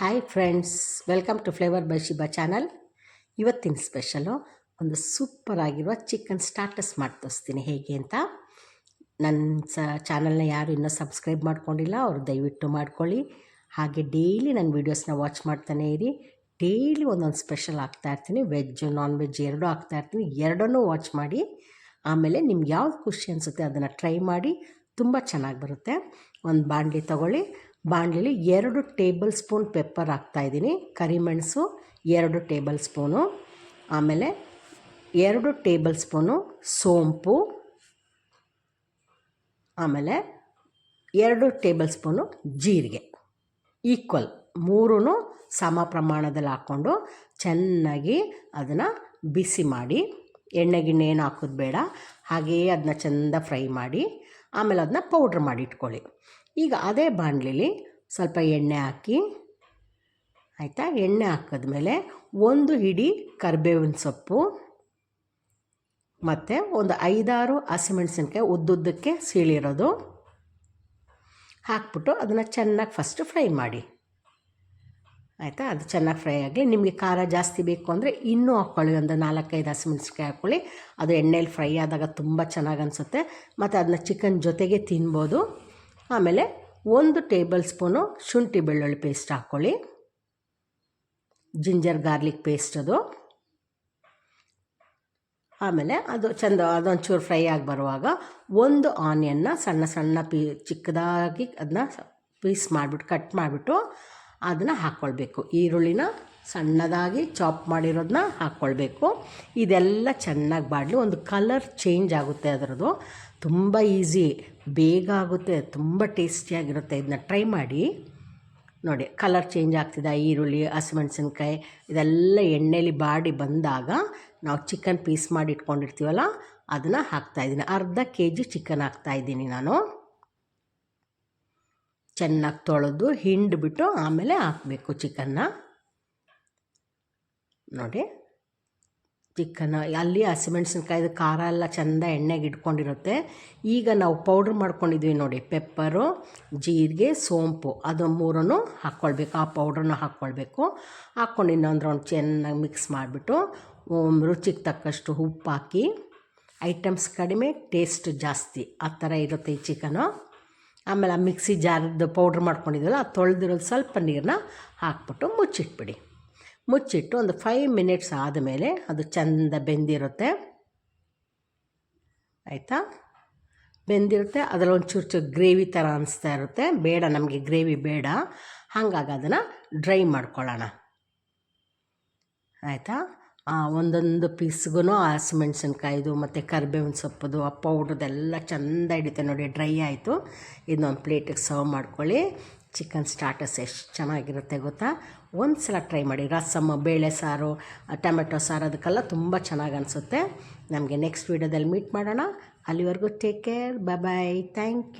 Hi friends welcome to flavour by Shiba channel ಇವತ್ತಿನ special ಒಂದು super ಆಗಿರುವ chicken starters ಮಾಡಿ ತೋರಿಸ್ತೀನಿ. ಹೇಗೆ ಅಂತ? ನನ್ನ ಸ ಚಾನಲ್ನ ಯಾರು ಇನ್ನೂ ಸಬ್ಸ್ಕ್ರೈಬ್ ಮಾಡ್ಕೊಂಡಿಲ್ಲ, ಅವರು ದಯವಿಟ್ಟು ಮಾಡ್ಕೊಳ್ಳಿ. ಹಾಗೆ ಡೈಲಿ ನನ್ನ ವೀಡಿಯೋಸ್ನ ವಾಚ್ ಮಾಡ್ತಾನೆ ಇರಿ. ಡೈಲಿ ಒಂದೊಂದು ಸ್ಪೆಷಲ್ ಹಾಕ್ತಾಯಿರ್ತೀನಿ ವೆಜ್ಜು ನಾನ್ ವೆಜ್ ಎರಡೂ ಹಾಕ್ತಾಯಿರ್ತೀನಿ ಎರಡನ್ನೂ ವಾಚ್ ಮಾಡಿ, ಆಮೇಲೆ ನಿಮ್ಗೆ ಯಾವ್ದು ಖುಷಿ ಅನಿಸುತ್ತೆ ಅದನ್ನು ಟ್ರೈ ಮಾಡಿ, ತುಂಬ ಚೆನ್ನಾಗಿ ಬರುತ್ತೆ. ಒಂದು ಬಾಂಡ್ಲಿ ತೊಗೊಳ್ಳಿ. ಬಾಣಲಿಲಿ ಎರಡು ಟೇಬಲ್ ಸ್ಪೂನ್ ಪೆಪ್ಪರ್ ಹಾಕ್ತಾಯಿದ್ದೀನಿ ಕರಿಮೆಣಸು ಎರಡು ಟೇಬಲ್ ಸ್ಪೂನು, ಆಮೇಲೆ ಎರಡು ಟೇಬಲ್ ಸ್ಪೂನು ಸೋಂಪು, ಆಮೇಲೆ ಎರಡು ಟೇಬಲ್ ಸ್ಪೂನು ಜೀರಿಗೆ. ಈಕ್ವಲ್ ಮೂರೂ ಸಮ ಪ್ರಮಾಣದಲ್ಲಿ ಹಾಕ್ಕೊಂಡು ಚೆನ್ನಾಗಿ ಅದನ್ನು ಬಿಸಿ ಮಾಡಿ, ಎಣ್ಣೆ ಗಿಣ್ಣೆ ಏನು ಹಾಕೋದು ಬೇಡ ಹಾಗೆಯೇ ಅದನ್ನ ಚೆಂದ ಫ್ರೈ ಮಾಡಿ, ಆಮೇಲೆ ಅದನ್ನ ಪೌಡ್ರ್ ಮಾಡಿ ಇಟ್ಕೊಳ್ಳಿ. ಈಗ ಅದೇ ಬಾಣಲಿಲಿ ಸ್ವಲ್ಪ ಎಣ್ಣೆ ಹಾಕಿ, ಆಯಿತಾ? ಎಣ್ಣೆ ಹಾಕಿದ್ಮೇಲೆ ಒಂದು ಹಿಡಿ ಕರಿಬೇವಿನ ಸೊಪ್ಪು, ಮತ್ತು ಒಂದು ಐದಾರು ಹಸಿಮೆಣಸಿನ್ಕಾಯಿ ಉದ್ದುದ್ದಕ್ಕೆ ಸೀಳಿರೋದು. ಹಾಕ್ಬಿಟ್ಟು ಅದನ್ನು ಚೆನ್ನಾಗಿ ಫಸ್ಟ್ ಫ್ರೈ ಮಾಡಿ. ಆಯಿತಾ? ಅದು ಚೆನ್ನಾಗಿ ಫ್ರೈ ಆಗಲಿ. ನಿಮಗೆ ಖಾರ ಜಾಸ್ತಿ ಬೇಕು ಅಂದರೆ ಇನ್ನೂ ಹಾಕ್ಕೊಳ್ಳಿ ಒಂದು ನಾಲ್ಕೈದು ಹಸಿಮೆಣಸಿನ್ಕಾಯಿ ಹಾಕ್ಕೊಳ್ಳಿ ಅದು ಎಣ್ಣೆಯಲ್ಲಿ ಫ್ರೈ ಆದಾಗ ತುಂಬ ಚೆನ್ನಾಗಿ ಅನಿಸುತ್ತೆ. ಮತ್ತು ಅದನ್ನ ಚಿಕನ್ ಜೊತೆಗೆ ತಿನ್ಬೋದು. ಆಮೇಲೆ ಒಂದು ಟೇಬಲ್ ಸ್ಪೂನು ಶುಂಠಿ ಬೆಳ್ಳುಳ್ಳಿ ಪೇಸ್ಟ್ ಹಾಕ್ಕೊಳ್ಳಿ. ಜಿಂಜರ್ ಗಾರ್ಲಿಕ್ ಪೇಸ್ಟ್ ಅದು. ಆಮೇಲೆ ಅದು ಚೆಂದ ಅದೊಂಚೂರು ಫ್ರೈ ಆಗಿ ಬರುವಾಗ ಒಂದು ಆನಿಯನ್ನ ಸಣ್ಣ ಸಣ್ಣ ಪೀ ಚಿಕ್ಕದಾಗಿ ಅದನ್ನ ಪೀಸ್ ಮಾಡಿಬಿಟ್ಟು ಕಟ್ ಮಾಡಿಬಿಟ್ಟು ಅದನ್ನು ಹಾಕ್ಕೊಳ್ಬೇಕು. ಈರುಳ್ಳಿನ ಸಣ್ಣದಾಗಿ ಚಾಪ್ ಮಾಡಿರೋದನ್ನ ಹಾಕ್ಕೊಳ್ಬೇಕು. ಇದೆಲ್ಲ ಚೆನ್ನಾಗಿ ಬಾಡಲಿ ಒಂದು ಕಲರ್ ಚೇಂಜ್ ಆಗುತ್ತೆ ಅದರದ್ದು. ತುಂಬ ಈಸಿ, ಬೇಗ ಆಗುತ್ತೆ, ತುಂಬ ಟೇಸ್ಟಿಯಾಗಿರುತ್ತೆ ಇದನ್ನ ಟ್ರೈ ಮಾಡಿ. ನೋಡಿ, ಕಲರ್ ಚೇಂಜ್ ಆಗ್ತಿದೆ, ಈರುಳ್ಳಿ, ಹಸಿಮೆಣಸಿನ್ಕಾಯಿ, ಇದೆಲ್ಲ ಎಣ್ಣೆಲಿ ಬಾಡಿ ಬಂದಾಗ ನಾವು ಚಿಕನ್ ಪೀಸ್ ಮಾಡಿ ಇಟ್ಕೊಂಡಿರ್ತೀವಲ್ಲ, ಅದನ್ನು ಹಾಕ್ತಾಯಿದ್ದೀನಿ ಅರ್ಧ ಕೆ ಜಿ ಚಿಕನ್ ಹಾಕ್ತಾಯಿದ್ದೀನಿ ನಾನು. ಚೆನ್ನಾಗಿ ತೊಳೆದು ಹಿಂಡಿಬಿಟ್ಟು ಆಮೇಲೆ ಹಾಕಬೇಕು ಚಿಕನ್ನ. ನೋಡಿ. ಚಿಕನ್ ಅಲ್ಲಿ ಹಸಿಮೆಣ್ಸಿನ್ಕಾಯ್ದು ಖಾರ ಎಲ್ಲ ಚೆಂದ ಎಣ್ಣೆಗೆ ಇಟ್ಕೊಂಡಿರುತ್ತೆ. ಈಗ ನಾವು ಪೌಡ್ರ್ ಮಾಡ್ಕೊಂಡಿದ್ವಿ ನೋಡಿ, ಪೆಪ್ಪರು, ಜೀರಿಗೆ, ಸೋಂಪು. ಅದು ಮೂರನ್ನು ಹಾಕ್ಕೊಳ್ಬೇಕು. ಆ ಪೌಡ್ರನ್ನ ಹಾಕ್ಕೊಳ್ಬೇಕು. ಹಾಕ್ಕೊಂಡು ಇನ್ನೊಂದು ರೌಂಡ್ ಚೆನ್ನಾಗಿ ಮಿಕ್ಸ್ ಮಾಡಿಬಿಟ್ಟು ರುಚಿಗೆ ತಕ್ಕಷ್ಟು ಉಪ್ಪು ಹಾಕಿ, ಐಟಮ್ಸ್ ಕಡಿಮೆ, ಟೇಸ್ಟ್ ಜಾಸ್ತಿ. ಆ ಥರ ಇರುತ್ತೆ ಈ ಚಿಕನು. ಆಮೇಲೆ ಆ ಮಿಕ್ಸಿ ಜಾರದ್ದು ಪೌಡ್ರ್ ಮಾಡ್ಕೊಂಡಿದ್ವಲ್ಲ, ಆ ತೊಳೆದಿರೋದು ಸ್ವಲ್ಪ ನೀರನ್ನ ಹಾಕ್ಬಿಟ್ಟು ಮುಚ್ಚಿಟ್ಬಿಡಿ. ಮುಚ್ಚಿಟ್ಟು ಒಂದು ಫೈವ್ ಮಿನಿಟ್ಸ್ ಆದಮೇಲೆ ಅದು ಚೆಂದ ಬೆಂದಿರುತ್ತೆ. ಆಯಿತಾ? ಬೆಂದಿರುತ್ತೆ. ಅದರಲ್ಲಿ ಒಂದು ಚೂರು ಚೂರು ಗ್ರೇವಿ ಥರ ಅನಿಸ್ತಾ ಇರುತ್ತೆ. ಬೇಡ, ನಮಗೆ ಗ್ರೇವಿ ಬೇಡ. ಹಾಗಾಗಿ ಅದನ್ನು ಡ್ರೈ ಮಾಡ್ಕೊಳ್ಳೋಣ. ಆಯಿತಾ? ಒಂದೊಂದು ಪೀಸ್ಗೂ ಹಸಿಮೆಣ್ಸಿನ್ಕಾಯ್ದು, ಮತ್ತು ಕರ್ಬೇವಿನ ಸೊಪ್ಪದು, ಆ ಪೌಡ್ರದೆಲ್ಲ ಚೆಂದ ಹಿಡಿತೆ ನೋಡಿ, ಡ್ರೈ ಆಯಿತು. ಇದನ್ನೊಂದು ಪ್ಲೇಟಿಗೆ ಸರ್ವ್ ಮಾಡ್ಕೊಳ್ಳಿ. ಚಿಕನ್ ಸ್ಟಾರ್ಟಸ್ ಎಷ್ಟು ಚೆನ್ನಾಗಿರುತ್ತೆ ಗೊತ್ತಾ? ಒಂದು ಸಲ ಟ್ರೈ ಮಾಡಿ. ರಸಮ್ಮ ಬೇಳೆ ಸಾರು ಟೊಮೆಟೊ ಸಾರು, ಅದಕ್ಕೆಲ್ಲ ತುಂಬ ಚೆನ್ನಾಗಿ ಅನಿಸುತ್ತೆ. ನಮಗೆ ನೆಕ್ಸ್ಟ್ ವೀಡಿಯೋದಲ್ಲಿ ಮೀಟ್ ಮಾಡೋಣ. ಅಲ್ಲಿವರೆಗೂ take care bye thank you.